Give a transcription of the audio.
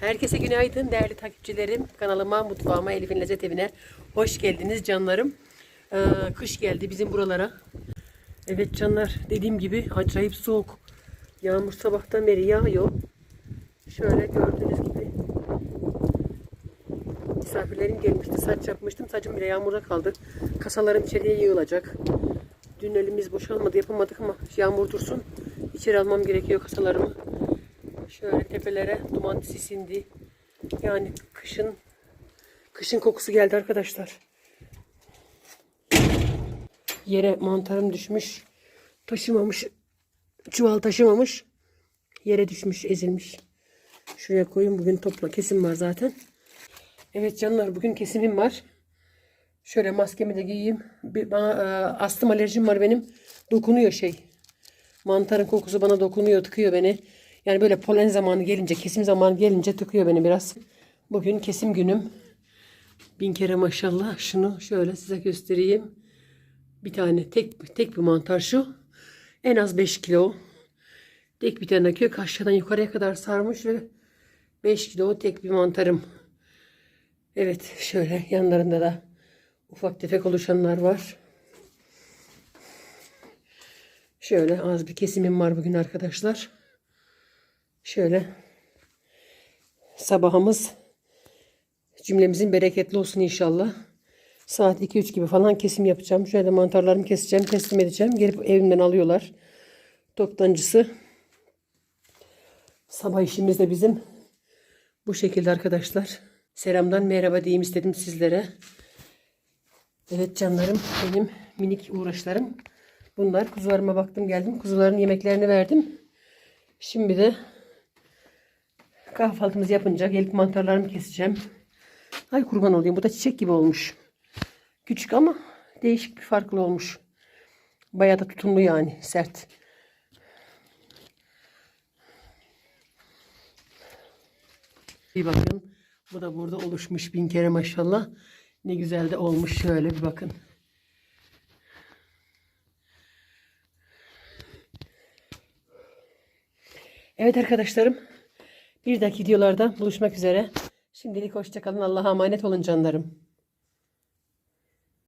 Herkese günaydın değerli takipçilerim. Kanalıma, mutfağıma, Elif'in Lezzet Evi'ne hoş geldiniz canlarım. Ee, kış geldi bizim buralara. Evet canlar dediğim gibi acayip soğuk. Yağmur sabahtan beri yağıyor. Şöyle gördüğünüz gibi. Misafirlerim gelmişti. Saç yapmıştım. Saçım bile yağmurda kaldı. Kasalarım içeriye yığılacak. Dün elimiz boşalmadı yapamadık ama yağmur dursun. İçeri almam gerekiyor kasalarımı. Şöyle tepelere duman sisindi. Yani kışın kışın kokusu geldi arkadaşlar. Yere mantarım düşmüş. Taşımamış. Çuval taşımamış. Yere düşmüş, ezilmiş. Şuraya koyayım. Bugün topla kesim var zaten. Evet canlar bugün kesimim var. Şöyle maskemi de giyeyim. Bir, bana e, astım alerjim var benim. Dokunuyor şey. Mantarın kokusu bana dokunuyor, tıkıyor beni. Yani böyle polen zamanı gelince, kesim zamanı gelince tıkıyor beni biraz. Bugün kesim günüm. Bin kere maşallah. Şunu şöyle size göstereyim. Bir tane tek tek bir mantar şu. En az 5 kilo. Tek bir tane kök aşağıdan yukarıya kadar sarmış ve 5 kilo tek bir mantarım. Evet şöyle yanlarında da ufak tefek oluşanlar var. Şöyle az bir kesimim var bugün arkadaşlar. Şöyle sabahımız cümlemizin bereketli olsun inşallah. Saat 2-3 gibi falan kesim yapacağım. Şöyle mantarlarımı keseceğim, teslim edeceğim. Gelip evimden alıyorlar. Toptancısı. Sabah işimiz de bizim bu şekilde arkadaşlar. Selamdan merhaba diyeyim istedim sizlere. Evet canlarım benim minik uğraşlarım. Bunlar kuzularıma baktım geldim. Kuzuların yemeklerini verdim. Şimdi de kahvaltımızı yapınca gelip mantarlarımı keseceğim. Ay kurban olayım bu da çiçek gibi olmuş. Küçük ama değişik bir farklı olmuş. Bayağı da tutumlu yani sert. Bir bakın. Bu da burada oluşmuş bin kere maşallah. Ne güzel de olmuş şöyle bir bakın. Evet arkadaşlarım. Bir dahaki videolarda buluşmak üzere. Şimdilik hoşçakalın. Allah'a emanet olun canlarım.